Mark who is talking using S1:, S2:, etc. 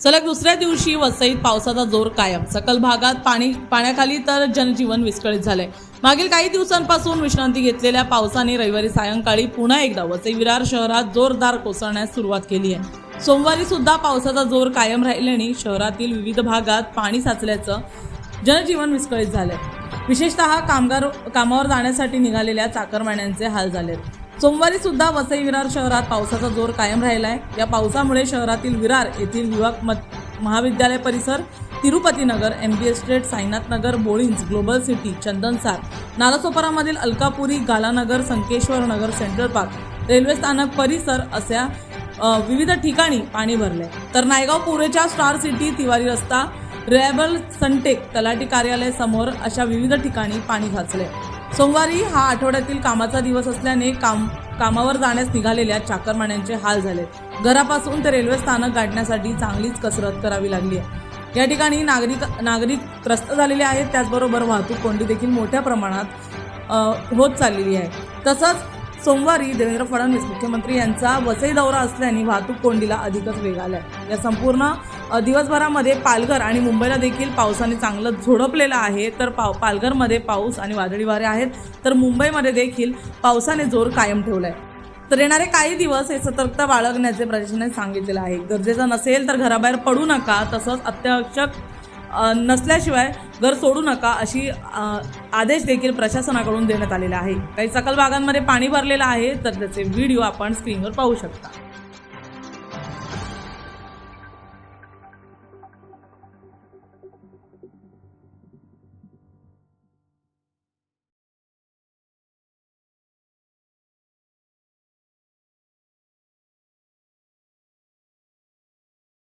S1: सलग दुसऱ्या दिवशी वसईत पावसाचा जोर कायम. सकल भागात पाणी पाण्याखाली तर जनजीवन विस्कळीत झालंय. मागील काही दिवसांपासून विश्रांती घेतलेल्या पावसाने रविवारी सायंकाळी पुन्हा एकदा वसई विरार शहरात जोरदार कोसळण्यास सुरुवात केली आहे. सोमवारी सुद्धा पावसाचा जोर कायम राहिल्याने शहरातील विविध भागात पाणी साचल्याचं जनजीवन विस्कळीत झालंय. विशेषतः कामगार कामावर जाण्यासाठी निघालेल्या चाकरमान्यांचे हाल झालेत. सोमवारी सुद्धा वसई विरार शहरात पावसाचा जोर कायम राहिला आहे या पावसामुळे शहरातील विरार येथील युवक मत महाविद्यालय परिसर Tirupati Nagar M B estate Sainath Nagar Bolinj global city Chandansar नालासोपारामधील Alkapuri Galanagar Sankeshwar Nagar central park railway स्थानक परिसर अशा विविध ठिकाणी पाणी भरले तर नायगाव पुरेच्या स्टार सिटी तिवारी रस्ता रेबल सनटेक तलाठी कार्यालय समोर अशा विविध ठिकाणी पाणी साचले सोमवारी हा आठवड्यातील कामाचा दिवस असल्याने काम कामावर जाण्यास निघालेल्या चाकरमान्यांचे हाल झाले घरापासून ते रेल्वे स्थानक गाठण्यासाठी चांगलीच कसरत करावी लागली आहे. या ठिकाणी नागरिक नागरिक त्रस्त झालेले आहेत त्याचबरोबर वाहतूक कोंडी देखील मोठ्या प्रमाणात होत चाललेली आहे. तसंच सोमवारी देवेंद्र फडणवीस मुख्यमंत्री यांचा वसई दौरा असल्याने वाहतूक कोंडीला अधिकच वेग आलाय. या संपूर्ण दिवसभरामध्ये पालघर आणि मुंबईला देखील पावसाने चांगलं झोडपलेलं आहे. तर पाव पालघरमध्ये पाऊस आणि वादळी वारे आहेत. तर मुंबईमध्ये देखील पावसाने जोर कायम ठेवलाय. तर येणारे काही दिवस हे सतर्कता बाळगण्याचे प्रशासनाने सांगितलेलं आहे. गरजेचं नसेल तर घराबाहेर पडू नका. तसंच अत्यावश्यक नसल्याशिवाय घर सोडू नका अशी आदेश देखील प्रशासनाकडून देण्यात आलेला आहे. काही सकल भागांमध्ये पाणी भरलेलं आहे तर त्याचे व्हिडिओ आपण स्क्रीनवर पाहू शकता.